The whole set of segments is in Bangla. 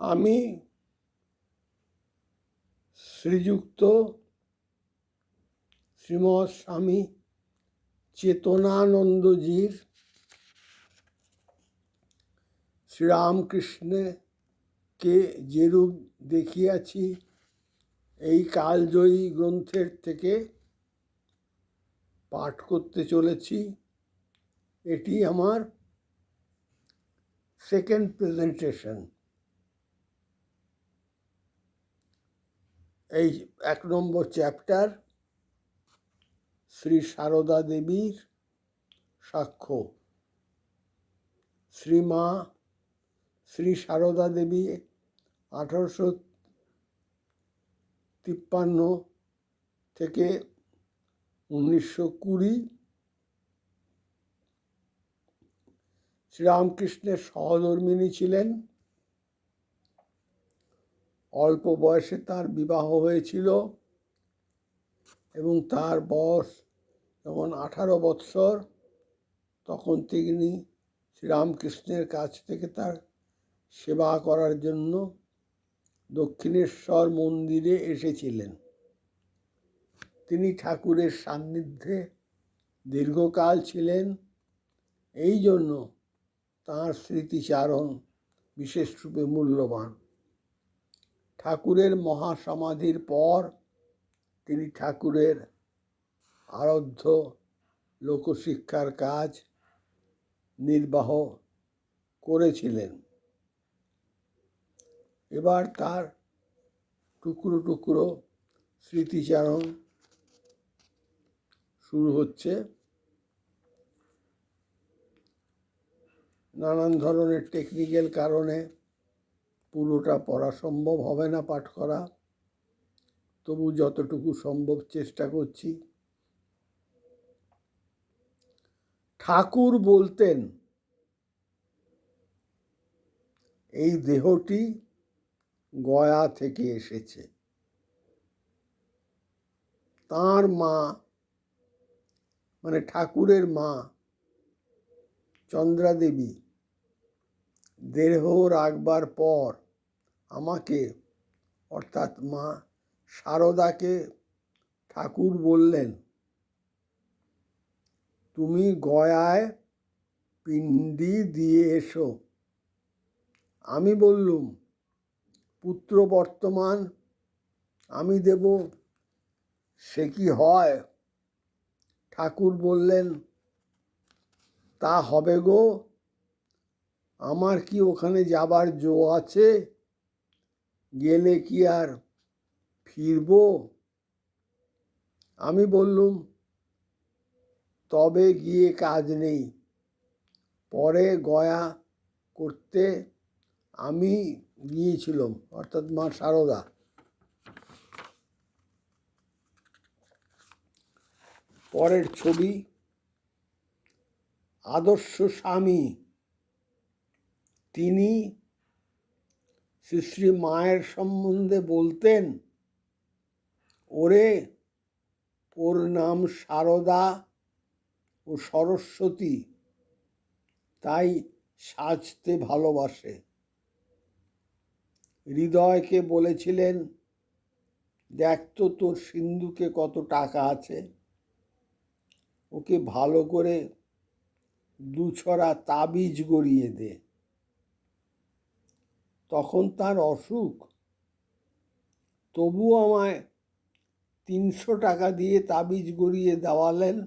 আমি শ্রীযুক্ত শ্রীমৎ স্বামী চেতনানন্দজির শ্রীরামকৃষ্ণকে যেরূপ দেখিয়াছি, এই কালজয়ী গ্রন্থের থেকে পাঠ করতে চলেছি। এটি আমার সেকেন্ড প্রেজেন্টেশন এই এক নম্বর চ্যাপ্টার, শ্রী সারদা দেবীর সাক্ষ্য। শ্রীমা, শ্রী সারদা দেবী আঠারোশো তিপ্পান্ন থেকে উনিশশো কুড়ি। শ্রীরামকৃষ্ণের সহধর্মিণী ছিলেন। অল্প বয়সে তার বিবাহ হয়েছিল এবং তার বয়স যখন আঠারো বৎসর, তখন তিনি শ্রীরামকৃষ্ণের কাছ থেকে তার সেবা করার জন্য দক্ষিণেশ্বর মন্দিরে এসেছিলেন। তিনি ঠাকুরের সান্নিধ্যে দীর্ঘকাল ছিলেন। এই জন্য তাঁর স্মৃতিচারণ বিশেষরূপে মূল্যবান। ঠাকুরের মহাসমাধির পর তিনি ঠাকুরের আরাধ্য লোকশিক্ষার কাজ নির্বাহ করেছিলেন। এবার তার টুকরো টুকরো স্মৃতিচারণ শুরু হচ্ছে। নানান ধরনের টেকনিক্যাল কারণে পুরোটা পড়া সম্ভব হবে না পাঠ করা। তবু যতটুকু সম্ভব চেষ্টা করছি। ঠাকুর বলতেন, এই দেহটি গয়া থেকে এসেছে। তার মা মানে ঠাকুরের মা, চন্দ্রাদেবী, দেহ রাখবার পর আমাকে, অর্থাৎ মা শারদাকে ঠাকুর বললেন, তুমি গয়ায় পিণ্ডি দিয়ে এসো। আমি বললুম, পুত্র বর্তমান, আমি দেব, সে কি হয়? ঠাকুর বললেন, তা হবে গো, আমার কি ওখানে যাবার জো আছে? গেলে কি আর ফিরব? আমি বললুম, তবে গিয়ে কাজ নেই। পরে গয়া করতে আমি গিয়েছিলাম। অর্থাৎ মা সারদা। পরের ছবি, আদর্শ স্বামী। তিনি শ্রী মায়ের সম্বন্ধে বলতেন, ওরে, ওর নাম সারদা ও সরস্বতী, তাই সাজতে ভালোবাসে। হৃদয়কে বলেছিলেন, দেখ তো তোর সিন্ধুকে কত টাকা আছে। ওকে ভালো করে দুছড়া তাবিজ গড়িয়ে দে। তখন তার অসুখ। তবুও আমায় তিনশো টাকা দিয়ে তাবিজ গড়িয়ে দেওয়ালেন।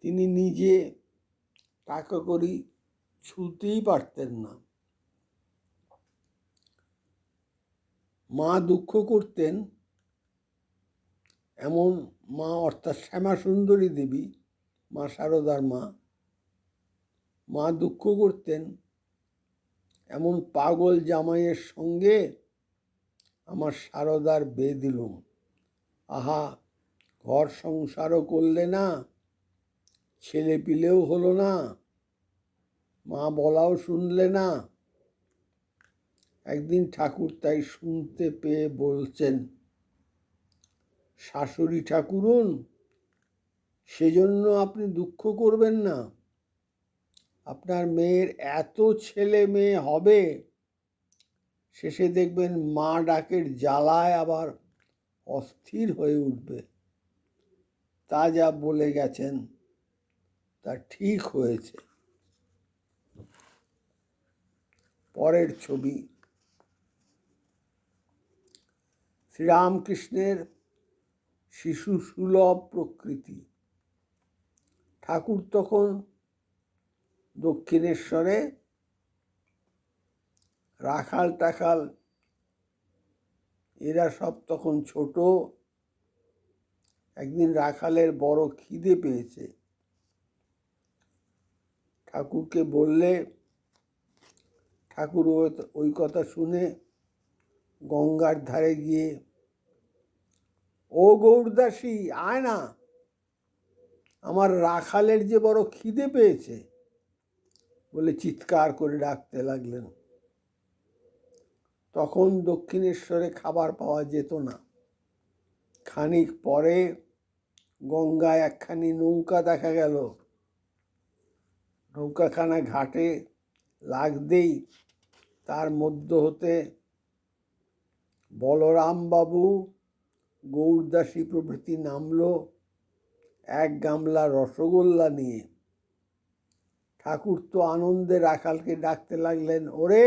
তিনি নিজে টাকা করি ছুতেই পারতেন না। মা দুঃখ করতেন। এমন মা অর্থাৎ শ্যামা সুন্দরী দেবী, মা শারদার মা। মা দুঃখ করতেন। এমন পাগল জামাইয়ের সঙ্গে আমার সারদার বে দিলুম। আহা, ঘর সংসারও করলে না, ছেলে পিলেও হলো না, মা বলাও শুনলে না। একদিন ঠাকুর তাই শুনতে পেয়ে বলছেন, শাশুড়ি ঠাকুরুন, সেজন্য আপনি দুঃখ করবেন না। আপনার মেয়ের এত ছেলে মেয়ে হবে? শেষে দেখবেন মা ডাকের জ্বালায় আবার অস্থির হয়ে উঠবে। তা যা বলে গেছেন, তা ঠিক হয়েছে। পরের ছবি। শ্রীরামকৃষ্ণের শিশু সুলভ প্রকৃতি। ঠাকুর তখন দক্ষিণেশ্বরে রাখাল টাখাল, এরা সব তখন ছোট। একদিন রাখালের বড় খিদে পেয়েছে। ঠাকুরকে বললে, ঠাকুর ওই- ওই কথা শুনে গঙ্গার ধারে গিয়ে, ও গৌরদাসী, আয় না। আমার রাখালের যে বড় খিদে পেয়েছে বলে চিৎকার করে ডাকতে লাগলেন। তখন দক্ষিণেশ্বরে খাবার পাওয়া যেত না। খানিক পরে গঙ্গায় একখানি নৌকা দেখা গেল। নৌকাখানা ঘাটে লাগতেই তার মধ্য হতে বলরাম বাবু গৌরদাসী প্রভৃতি নামলো এক গামলা রসগোল্লা নিয়ে। ঠাকুর তো আনন্দে রাখালকে ডাকতে লাগলেন, ওরে,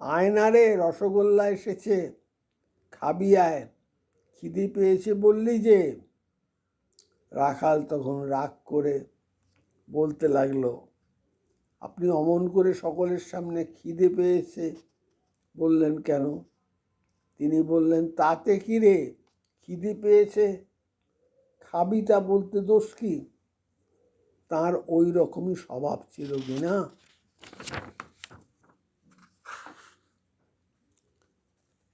আয়নারে রসগোল্লা এসেছে, খাবি আয়, খিদে পেয়েছে বললি যে? রাখাল তখন রাগ করে বলতে লাগল, আপনি অমন করে সকলের সামনে খিদে পেয়েছে? বললেন, কেন? তিনি বললেন, তাতে কি রে? খিদে পেয়েছে? খাবি তা বলতে দোষ কি? তার ওই রকমই স্বভাব ছিল কিনা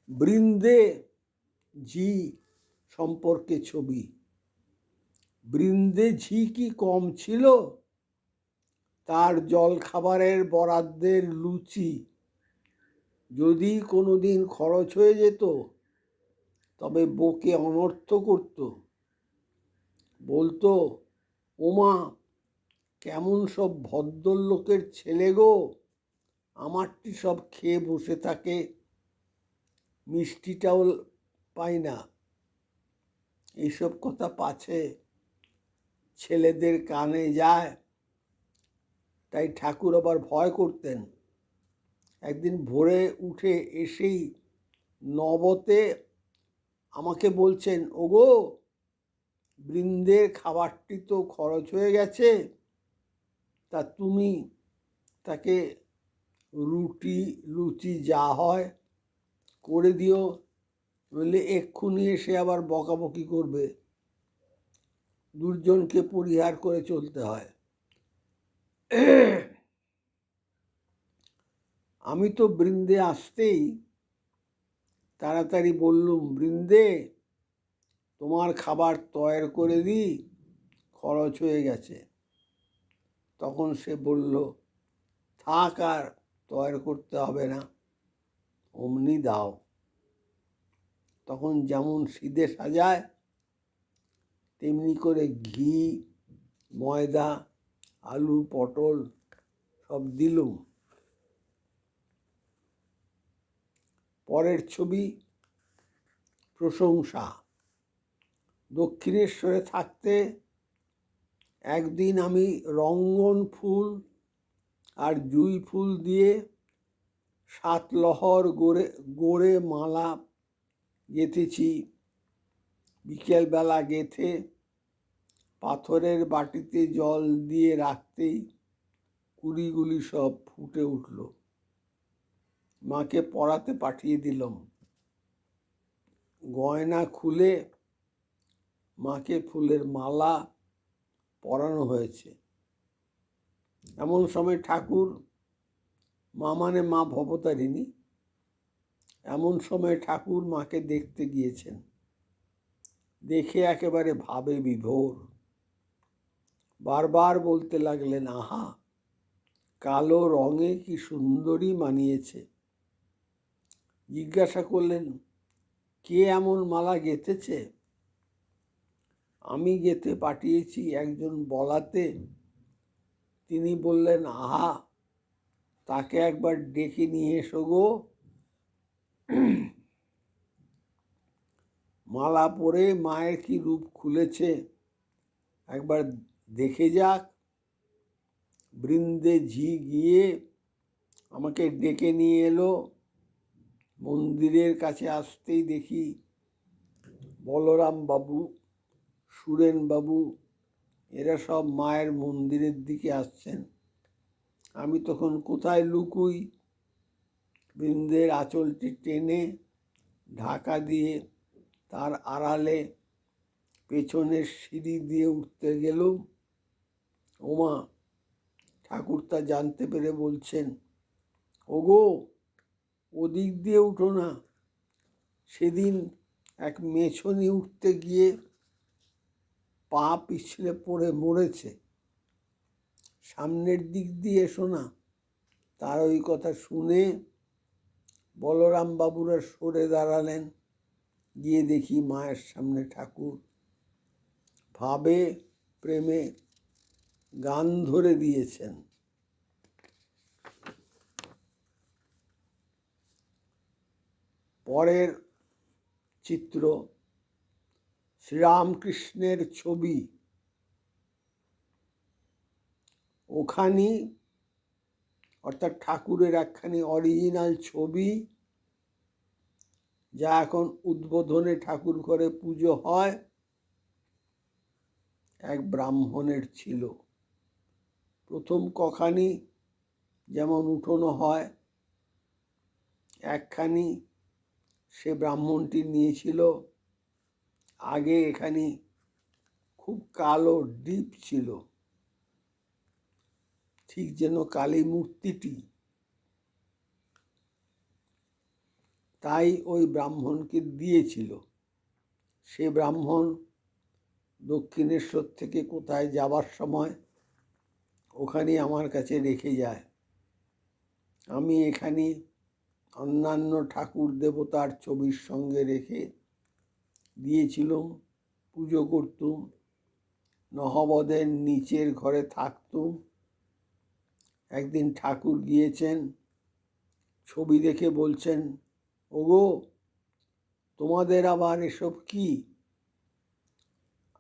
বৃন্দে ঝি সম্পর্কে ছবি। বৃন্দে ঝি কি কম ছিল? তার জল খাবারের বরাদ্দের লুচি যদি কোনো দিন খরচ হয়ে যেত, তবে বকে অনর্থ করত। বলতো, ওমা কেমন সব ভদ্রলোকের ছেলে গো? আমারটি সব খেয়ে বসে থাকে। মিষ্টিটাও পাই না। এইসব কথা পাছে ছেলেদের কানে যায়। তাই ঠাকুর আবার ভয় করতেন। একদিন ভোরে উঠে এসেই নবতে আমাকে বলছেন, ওগো, বৃন্দের খাবারটি তো খরচ হয়ে গেছে। তা তুমি তাকে রুটি, লুচি যা হয় করে দিও, নইলে এক্ষুনি এসে আবার বকাবকি করবে। দুর্জনকে পরিহার করে চলতে হয়। আমি তো বৃন্দে আসতেই তাড়াতাড়ি বললুম, বৃন্দে, তোমার খাবার তৈর করে দিই, খরচ হয়ে গেছে। তখন সে বলল, থাক আর তৈর করতে হবে না, অমনি দাও। তখন যেমন সিদে সাজায়, তেমনি করে ঘি, ময়দা, আলু, পটল সব দিলুম। পরের ছবি, প্রশংসা। দক্ষিণেশ্বরে থাকতে একদিন আমি রঙ্গন ফুল আর জুই ফুল দিয়ে সাত লহর গড়ে গড়ে মালা গেঁথেছি। বিকেলবেলা গেথে পাথরের বাটিতে জল দিয়ে রাখতেই কুড়িগুলি সব ফুটে উঠল। মাকে পড়াতে পাঠিয়ে দিলাম। গয়না খুলে মাকে ফুলের মালা পরানো হয়েছে। এমন সময় ঠাকুর, মা মানে মা ভবতারিণী, এমন সময় ঠাকুর মাকে দেখতে গিয়েছেন। দেখে একেবারে ভাবে বিভোর। বারবার বলতে লাগলেন, আহা, কালো রঙে কি সুন্দরী মানিয়েছে। জিজ্ঞাসা করলেন, কে এমন মালা গেঁথেছে? আমি যেতে পাঠিয়েছি একজন বলাতে। তিনি বললেন, আহা, তাকে একবার ডেকে নিয়ে এসো গো। মালা পরে মায়ের কি রূপ খুলেছে? একবার দেখে যাক। বৃন্দে ঝি গিয়ে আমাকে ডেকে নিয়ে এলো। মন্দিরের কাছে আসতেই দেখি বলরাম বাবু সুরেন বাবু এরা সব মায়ের মন্দিরের দিকে আসছেন। আমি তখন কোথায় লুকুই? বৃন্দের আঁচলটি টেনে ঢাকা দিয়ে তার আড়ালে পেছনের সিঁড়ি দিয়ে উঠতে গেলুম। ওমা, ঠাকুর তা জানতে পেরে বলছেন, ওগো, ওদিক দিয়ে উঠো না। সেদিন এক মেছনি উঠতে গিয়ে পা পিছলে পড়ে মরেছে। সামনের দিক দিয়ে শোনা তার ওই কথা শুনে বলরাম বাবুরা সরে দাঁড়ালেন। গিয়ে দেখি মায়ের সামনে ঠাকুর। ভাবে, প্রেমে গান ধরে দিয়েছেন। পরের চিত্র শ্রীরামকৃষ্ণের ছবি। ওখানি, অর্থাৎ ঠাকুরের একখানি অরিজিনাল ছবি, যা এখন উদ্বোধনে ঠাকুর ঘরে পুজো হয়, এক ব্রাহ্মণের ছিল। প্রথম কখানি যেমন উঠোনো হয়, একখানি সে ব্রাহ্মণটি নিয়েছিল। আগে এখানে খুব কালো ডিপ ছিল। ঠিক যেন কালী মূর্তিটি। তাই ওই ব্রাহ্মণকে দিয়েছিল। সে ব্রাহ্মণ দক্ষিণেশ্বর থেকে কোথায় যাবার সময় ওখানে আমার কাছে রেখে যায়। আমি এখানে অন্যান্য ঠাকুর দেবতার ছবির সঙ্গে রেখে দিয়েছিলাম পুজো করতুম নহবদের নিচের ঘরে থাকতুম একদিন ঠাকুর গিয়েছেন, ছবি দেখে বলছেন, ওগো, তোমাদের আবার এসব কি?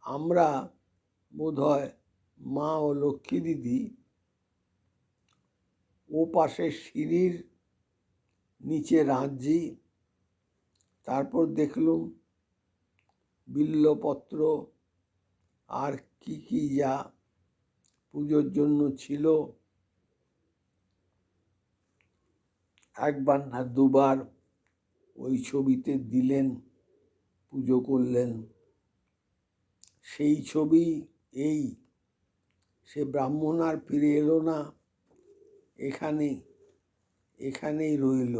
আমরা বোধহয় মা ও লক্ষ্মী দিদি, ও পাশে সিঁড়ির নিচে রাঁধছি, তারপর দেখলুম বিল্লপত্র আর কি কি যা পুজোর জন্য ছিল। একবার না দুবার ওই ছবিতে দিলেন, পুজো করলেন। সেই ছবি এই, সে ব্রাহ্মণ আর ফিরে এলো না এখানে এখানেই রইল।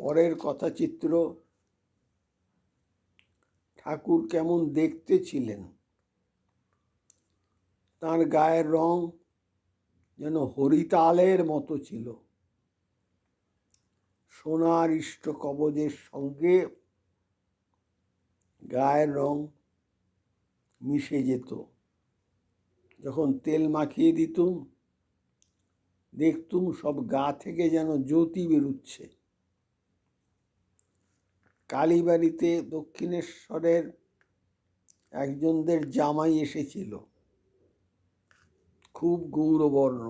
পরের কথাচিত্র। ঠাকুর কেমন দেখতে ছিলেন? তার গায়ের রং যেন হরিতালের মতো ছিল। সোনার ইষ্ট কবজের সঙ্গে গায়ের রং মিশে যেত। যখন তেল মাখিয়ে দিতুম, দেখতুম সব গা থেকে যেন জ্যোতি বেরুচ্ছে। কালীবাড়িতে দক্ষিণেশ্বরের একজনদের জামাই এসেছিল। খুব গৌরবর্ণ।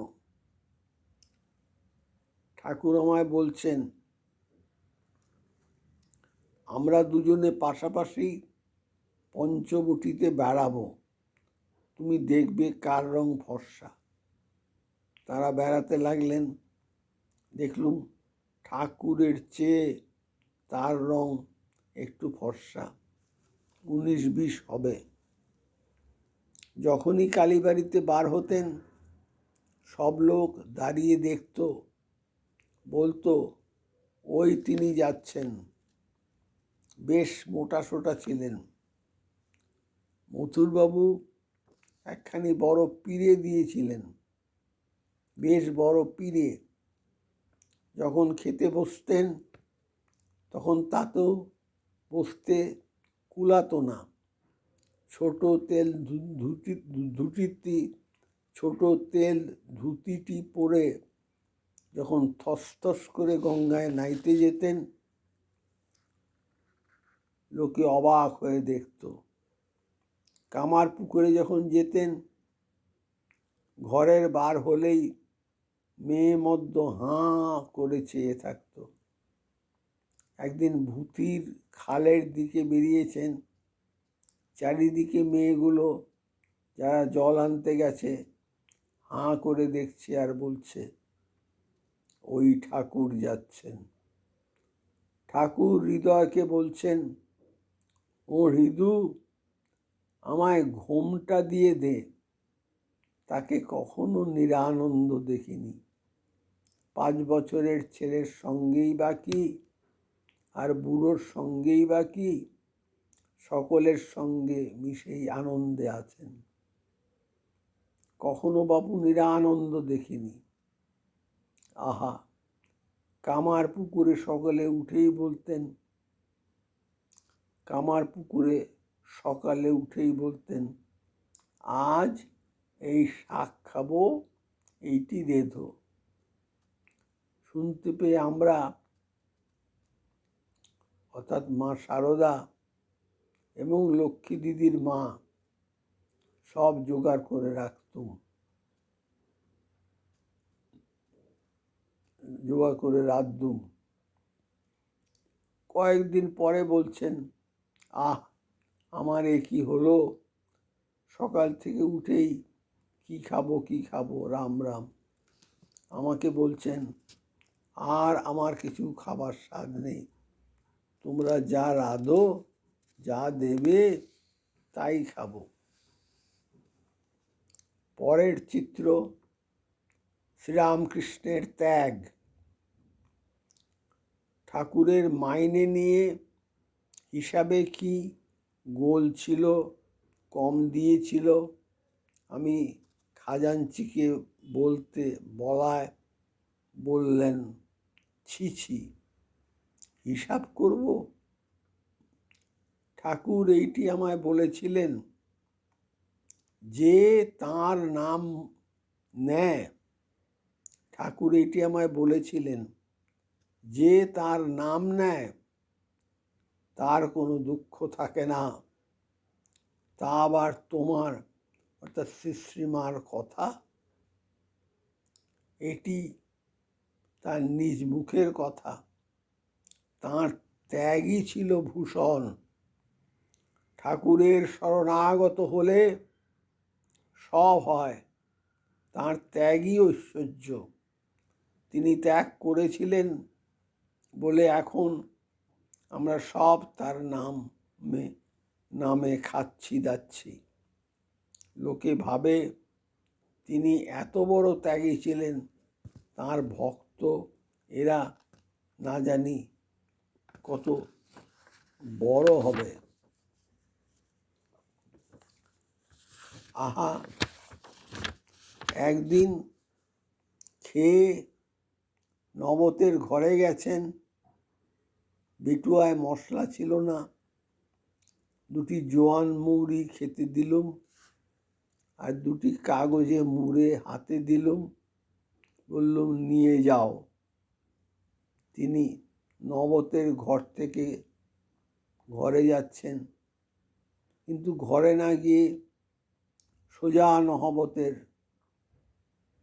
ঠাকুর আমায় বলছেন, আমরা দুজনে পাশাপাশি পঞ্চবটিতে বেড়াবো। তুমি দেখবে কার রং ফর্সা। তারা বেড়াতে লাগলেন। দেখলুম ঠাকুরের চেয়ে তার রং একটু ফর্সা। উনিশ বিশ হবে। যখনই কালীবাড়িতে বার হতেন, সব লোক দাঁড়িয়ে দেখত, বলতো, ওই তিনি যাচ্ছেন। বেশ মোটা সোটা ছিলেন। মথুরবাবু একখানি বড় পিড়ে দিয়েছিলেন। বেশ বড় পিড়ে। যখন খেতে বসতেন, তখন তাতেও বসতে কুলাতো না। ছোট তেল ধুতি, ধুতিটি, ছোট তেল ধুতিটি পরে যখন থসথস করে গঙ্গায় নাইতে যেতেন, লোকে অবাক হয়ে দেখত। কামার পুকুরে যখন যেতেন, ঘরের বার হলেই মেয়ে মদ্য হাঁ করে চেয়ে থাকতো। একদিন ভূতির খালের দিকে বেরিয়েছেন। চারিদিকে মেয়েগুলো যারা জল আনতে গেছে, হাঁ করে দেখছে আর বলছে, ওই ঠাকুর যাচ্ছেন। ঠাকুর হৃদয়কে বলছেন, ও হৃদু, আমায় ঘোমটা দিয়ে দে। তাকে কখনো নিরানন্দ দেখিনি। পাঁচ বছরের ছেলের সঙ্গেই বা কি আর বুড়োর সঙ্গেই বা কি? সকলের সঙ্গে মিশেই আনন্দে আছেন। কখনো বাবু নিরানন্দ দেখিনি। আহা, কামার পুকুরে সকলে উঠেই বলতেন, কামার পুকুরে সকালে উঠেই বলতেন, আজ এই শাক খাব, এইটি রেধো শুনতে পেয়ে আমরা অর্থাৎ মা শারদা এবং লক্ষ্মী দিদির মা সব জোগাড় করে রাখতুম জোগাড় করে রাখতুম কয়েকদিন পরে বলছেন, আহ, আমার এ কি হলো? সকাল থেকে উঠেই কি খাব কি খাব? রাম রাম। আমাকে বলছেন, আর আমার কিছু খাবার স্বাদ নেই। তোমরা যা রাঁধো, যা দেবে, তাই খাব। পরের চিত্র, শ্রীরামকৃষ্ণের ত্যাগ। ঠাকুরের মাইনে নিয়ে হিসাবে কি গোল ছিল, কম দিয়েছিল, আমি খাজাঞ্চিকে বলতে, বলায় বললেন, ছি ছি। হিসাব করব? ঠাকুর এইটি আমায় বলেছিলেন যে তার নাম নেয়। ঠাকুর এইটি আমায় বলেছিলেন যে তার নাম নেয়, তার কোনো দুঃখ থাকে না। তা আবার তোমার, অর্থাৎ শ্রীশ্রীমার কথা? এটি তার নিজ মুখের কথা। তাঁর ত্যাগই ছিল ভূষণ। ঠাকুরের শরণাগত হলে সব হয়, তাঁর ত্যাগই ঐশ্বর্য। তিনি ত্যাগ করেছিলেন বলে এখন আমরা সব তার নামে নামে খাচ্ছি দাচ্ছি। লোকে ভাবে তিনি এত বড় ত্যাগী ছিলেন, তার ভক্ত এরা না জানি। কত বড় হবে। আহা, একদিন খেয়ে নবতের ঘরে গেছেন, বিটুয়ায় মশলা ছিল না, দুটি জোয়ান মুড়ি খেতে দিলুম আর দুটি কাগজে মুড়ে হাতে দিলুম, বললুম, নিয়ে যাও। তিনি নবতের ঘর থেকে ঘরে যাচ্ছেন। কিন্তু ঘরে না গিয়ে সোজা নহবতের,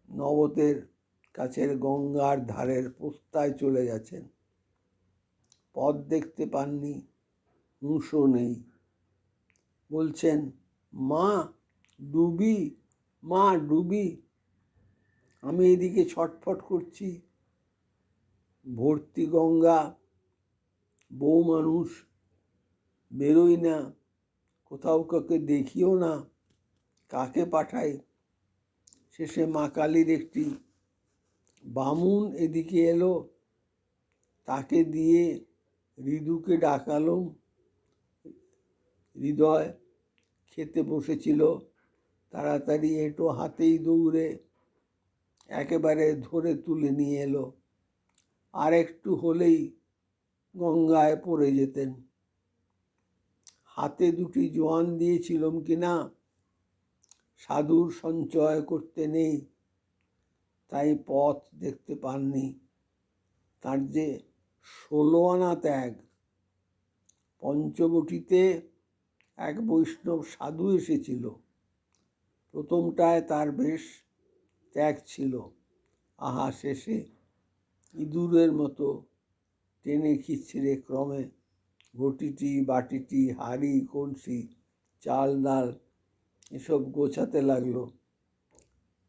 নবতের কাছের গঙ্গার ধারের পোস্তায় চলে গেছেন পথ দেখতে পাননি হুঁশও নেই। বলছেন, মা, ডুবি মা, ডুবি। আমি এদিকে ছটফট করছি। ভর্তি গঙ্গা, বউ মানুষ বেরোই না, কোথাও কাউকে দেখিও না, কাকে পাঠাই শেষে মা কালীর একটি বামুন এদিকে এলো, তাকে দিয়ে ঋদুকে ডাকালুম হৃদয় খেতে বসেছিল, তাড়াতাড়ি এঁটো হাতেই দৌড়ে একেবারে ধরে তুলে নিয়ে এলো। আর একটু হলেই গঙ্গায় পড়ে যেতেন। হাতে দুটি জোয়ান দিয়েছিলাম কিনা সাধুর সঞ্চয় করতে নেই, তাই পথ দেখতে পাননি। তার যে ষোলো আনা ত্যাগ, পঞ্চবটিতে এক বৈষ্ণব সাধু এসেছিল। প্রথমটায় তার বেশ ত্যাগ ছিল। আহা, শেষে ইঁদুরের মতো টেনে খিচড়ে ক্রমে ঘটিটি, বাটিটি, হাড়ি, কলসি, চাল, ডাল এসব গোছাতে লাগল।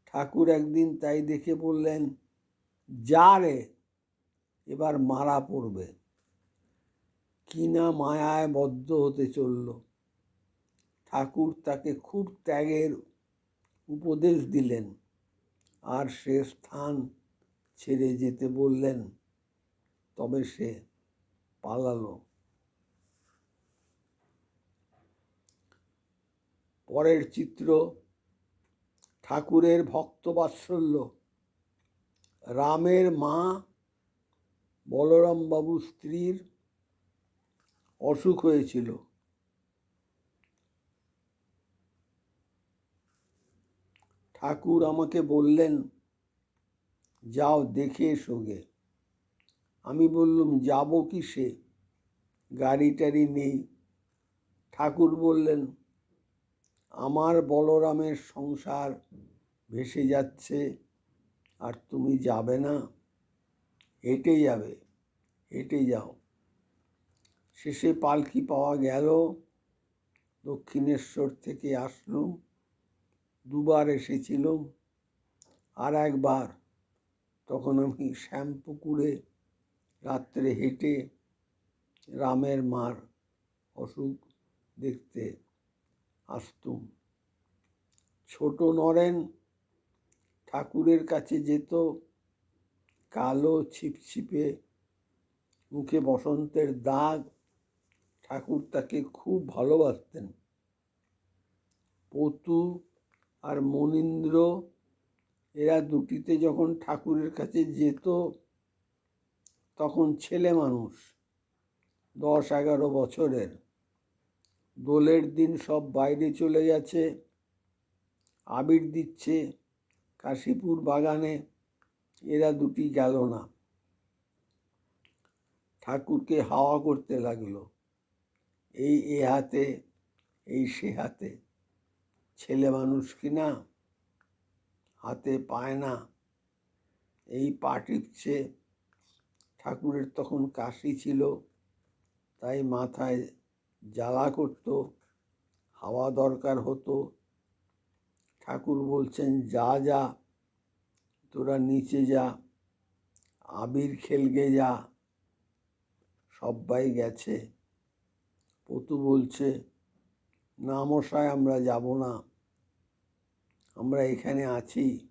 ঠাকুর একদিন তাই দেখে বললেন, যা রে, এবার মারা পড়বে। কিনা মায়ায় বদ্ধ হতে চলল। ঠাকুর তাকে খুব ত্যাগের উপদেশ দিলেন। আর সে স্থান ছেড়ে যেতে বললেন, তবে সে পালালো। পরের চিত্র, ঠাকুরের ভক্তবাৎসল্য। রামের মা বলরামবাবু স্ত্রীর অসুখ হয়েছিল। ঠাকুর আমাকে বললেন যাও দেখে এসো গে। আমি বললুম, যাব কিসে? গাড়ি টাড়ি নেই। ঠাকুর বললেন, আমার বলরামের সংসার ভেসে যাচ্ছে আর তুমি যাবে না। হেঁটে যাবে, হেঁটে যাও। শেষে পালকি পাওয়া গেল। দক্ষিণেশ্বর থেকে আসলুম, দুবার এসেছিলাম আর একবার তখন আমি শ্যামপুকুরে রাত্রে হেঁটে রামের মার অসুখ দেখতে আসতুম। ছোট নরেন ঠাকুরের কাছে যেত, কালো ছিপছিপে মুখে বসন্তের দাগ। ঠাকুর তাকে খুব ভালোবাসতেন। পতু আর মনীন্দ্র এরা দুটিতে যখন ঠাকুরের কাছে যেত, তখন ছেলে মানুষ, দশ এগারো বছরের। দোলের দিন সব বাইরে চলে গেছে, আবির দিচ্ছে কাশীপুর বাগানে, এরা দুটি গেল না। ঠাকুরকে হাওয়া করতে লাগল, এই এ হাতে, এই সে হাতে। ছেলে মানুষ কি না? হাতে পায় না। এই পা টিপছে ঠাকুরের তখন কাশি ছিল, তাই মাথায় জ্বালা করত, হাওয়া দরকার হতো। ঠাকুর বলছেন, যা যা, তোরা নিচে যা, আবির খেলগে যা। সবাই গেছে। পতু বলছে, না মশাই আমরা যাব না। আমরা এখানে আছি।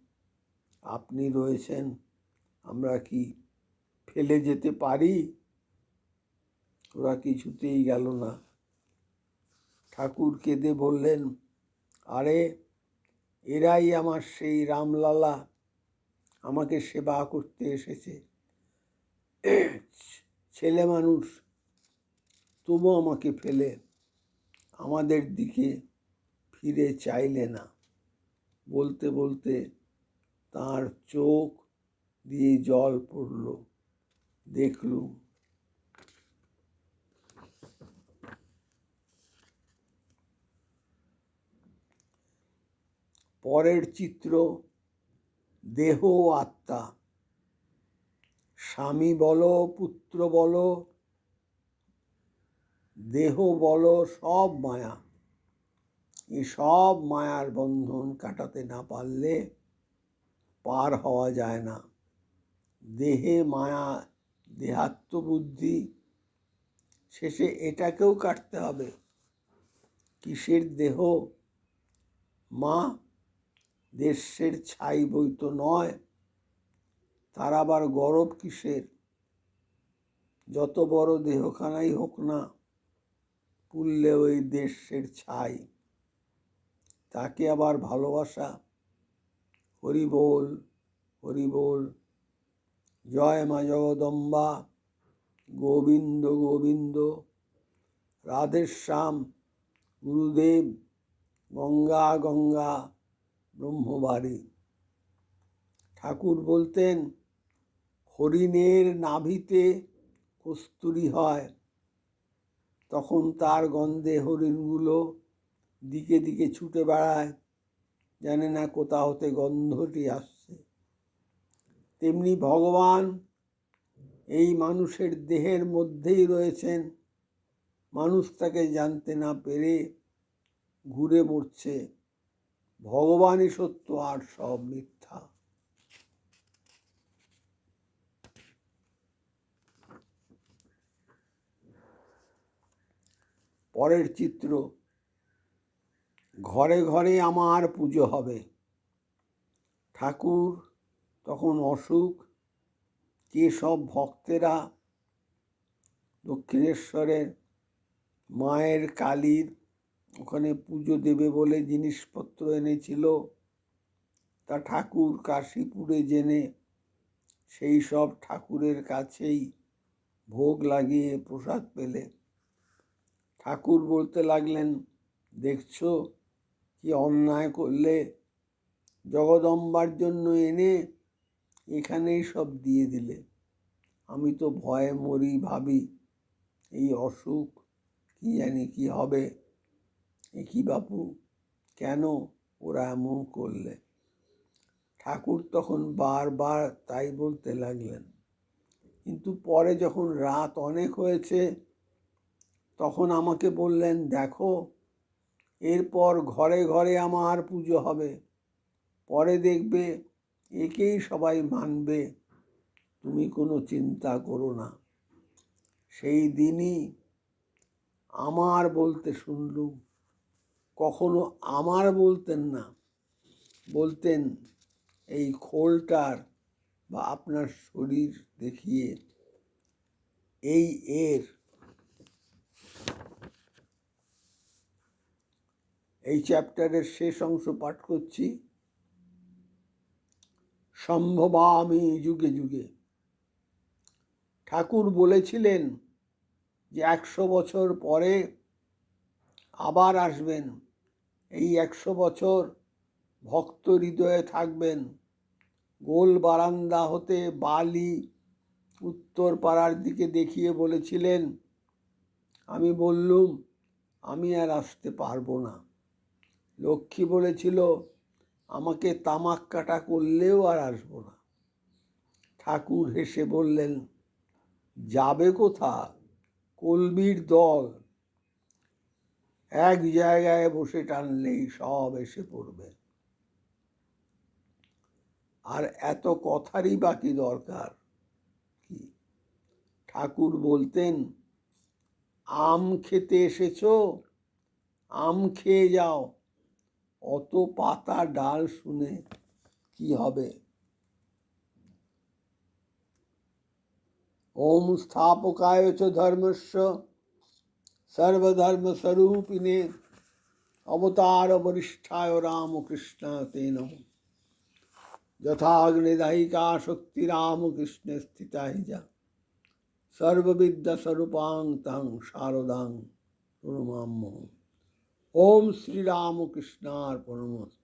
আপনি রয়েছেন। আমরা কি ফেলে যেতে পারি? ওরা কিছুতেই গেল না। ঠাকুর কেঁদে বললেন, আরে, এরাই আমার সেই রামলালা। আমাকে সেবা করতে এসেছে। ছেলে মানুষ তবু আমাকে ফেলে। আমাদের দিকে ফিরে চাইলে না। বলতে বলতে তার চোখ দিয়ে জল পড়ল। দেখলুম। পরের চিত্র দেহ আত্মা। স্বামী বলো, পুত্র বলো, দেহ বলো, সব মায়া। এই সব মায়ার বন্ধন কাটাতে না পারলে পার হওয়া যায় না। দেহে মায়া দেহাত্মবুদ্ধি শেষে এটাকেও কাটতে হবে। কিসের দেহ? মা, দেশের ছাই বই তো নয়, তার আবার গরব কিসের? যত বড় দেহখানাই হোক না পুললে ওই দেশের ছাই। তাকে আবার ভালোবাসা। হরি বল হরি বল। জয় মা জগদম্বা। গোবিন্দ গোবিন্দ। রাধেশ্যাম গুরুদেব, গঙ্গা গঙ্গা, ব্রহ্মবাড়ি। ঠাকুর বলতেন, হরিণের নাভিতে কস্তুরি হয়। তখন তার গন্ধে হরিণগুলো দিকে দিকে ছুটে বেড়ায়, জানে না কোথা হতে গন্ধটি আসছে। তেমনি ভগবান এই মানুষের দেহের মধ্যেই রয়েছেন। মানুষ তাকে জানতে না পেরে ঘুরে মরছে। ভগবানই সত্য আর সব মিথ্যা। পরের চিত্র ঘরে ঘরে আমার পুজো হবে। ঠাকুর তখন অসুখ, কে সব ভক্তেরা দক্ষিণেশ্বরের মায়ের কালীর ওখানে পুজো দেবে বলে জিনিসপত্র এনেছিল, তা ঠাকুর কাশীপুরে জেনে সেই সব ঠাকুরের কাছেই ভোগ লাগিয়ে প্রসাদ পেলে ঠাকুর বলতে লাগলেন, দেখছ কি অন্যায় করলে জগদম্বার জন্য এনে এখানেই সব দিয়ে দিলে? আমি তো ভয়ে মরি ভাবি, এই অসুখ কি জানি কি হবে? এ কি বাপু, কেন ওরা এমন করলে? ঠাকুর তখন বারবার তাই বলতে লাগলেন। কিন্তু পরে যখন রাত অনেক হয়েছে, তখন আমাকে বললেন, দেখো এরপর ঘরে ঘরে আমার পুজো হবে। পরে দেখবে একেই সবাই মানবে। তুমি কোনো চিন্তা করো না। সেই দিনই আমার বলতে শুনলুম কখনো আমার বলতেন না। বলতেন, এই খোলটার বা আপনার শরীর দেখিয়ে, এই এর এই চ্যাপ্টারের শেষ অংশ পাঠ করছি। সম্ভবামি যুগে যুগে। ঠাকুর বলেছিলেন যে একশো বছর পরে আবার আসবেন। এই একশো বছর ভক্ত হৃদয়ে থাকবেন। গোল বারান্দা হতে বালি উত্তর পাড়ার দিকে দেখিয়ে বলেছিলেন, আমি বললুম, আমি আর আসতে পারব না। লক্ষ্মী বলেছিল, আমাকে তামাক কাটা করলেও আর আসব না। ঠাকুর হেসে বললেন, যাবে কোথা কলবির দল। এক জায়গায় বসে টানলেই সব এসে পড়বে। আর এত কথারই বাকি দরকার কি? ঠাকুর বলতেন, আম খেতে এসেছ? আম খেয়ে যাও। অত পাতা ডাল শুনে কি হবে? ওম স্থাপকায় চ ধর্মস্য সর্বধর্মস্বরূপিণে অবতার বরিষ্ঠায় রামকৃষ্ণ তে নম। যথাগ্নিদায়িকা শক্তি রামকৃষ্ণে স্থিতা যা। সর্ববিদ্যা স্বরূপাং তং শারদাং প্রণমাম্য ওম শ্রীরামকৃষ্ণার পরমস্ত